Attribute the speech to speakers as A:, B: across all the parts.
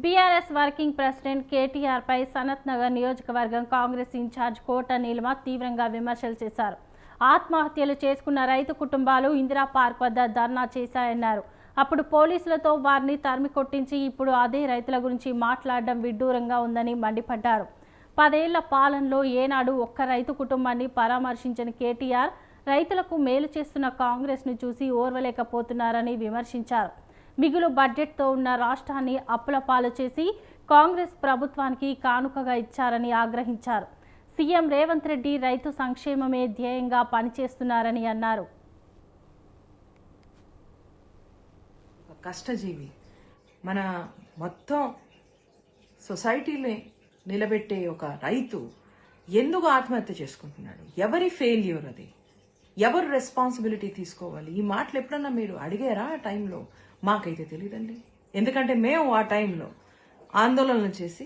A: BRS working president కేటీఆర్పై సనత్ నగర్ నియోజకవర్గం Congress incharge కోట నీలిమ తీవ్రంగా విమర్శలు చేశారు. ఆత్మహత్యలు చేసుకున్న రైతు కుటుంబాలు ఇందిరా పార్క్ వద్ద ధర్నా చేశాయన్నారు. అప్పుడు పోలీసులతో వారిని తరిమి కొట్టించి ఇప్పుడు అదే రైతుల గురించి మాట్లాడడం విడ్డూరంగా ఉందని మండిపడ్డారు. పదేళ్ళ పాలనలో ఏనాడు ఒక్క రైతు కుటుంబాన్ని పరామర్శించిన కేటీఆర్ రైతులకు మేలు చేస్తున్న కాంగ్రెస్ను చూసి ఓర్వలేకపోతున్నారని విమర్శించారు. మిగులు బడ్జెట్తో ఉన్న రాష్ట్రాన్ని అప్పుల పాలు చేసి కాంగ్రెస్ ప్రభుత్వానికి కానుకగా ఇచ్చారని ఆగ్రహించారు. సీఎం రేవంత్ రెడ్డి రైతు సంక్షేమమే ధ్యేయంగా పనిచేస్తున్నారని అన్నారు.
B: ఒక కష్టజీవి. మన మొత్తం సొసైటీని నిలబెట్టే ఒక రైతు ఎందుకు ఆత్మహత్య చేసుకుంటున్నాడు? ఎవరి ఫెయిల్యూర్ అది? ఎవరు రెస్పాన్సిబిలిటీ తీసుకోవాలి? ఈ మాటలు ఎప్పుడన్నా మీరు అడిగారా ఆ టైంలో? మాకైతే తెలియదండి ఎందుకంటే మేము ఆ టైంలో ఆందోళనలు చేసి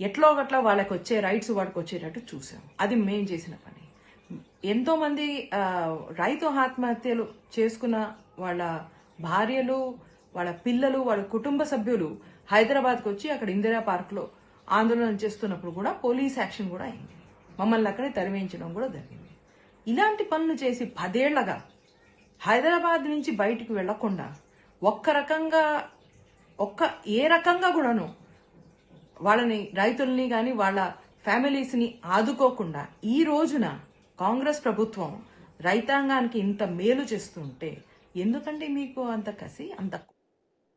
B: ఎట్లో గట్లా వాళ్ళకి వచ్చే రైట్స్ వాడికి వచ్చేటట్టు చూసాం. అది మేం చేసిన పని. ఎంతోమంది రైతు ఆత్మహత్యలు చేసుకున్న వాళ్ళ భార్యలు వాళ్ళ పిల్లలు వాళ్ళ కుటుంబ సభ్యులు హైదరాబాద్కి వచ్చి అక్కడ ఇందిరా పార్క్లో ఆందోళన చేస్తున్నప్పుడు కూడా పోలీస్ యాక్షన్ కూడా అయింది. మమ్మల్ని అక్కడే తరివేయించడం కూడా జరిగింది. ఇలాంటి పనులు చేసి పదేళ్ళగా హైదరాబాద్ నుంచి బయటికి వెళ్ళకుండా ఒక్క రకంగా ఒక్క ఏ రకంగా కూడాను వాళ్ళని రైతుల్ని కానీ వాళ్ళ ఫ్యామిలీస్ని ఆదుకోకుండా ఈ రోజున కాంగ్రెస్ ప్రభుత్వం రైతాంగానికి ఇంత మేలు చేస్తుంటే ఎందుకంటే మీకు అంత కసి అంత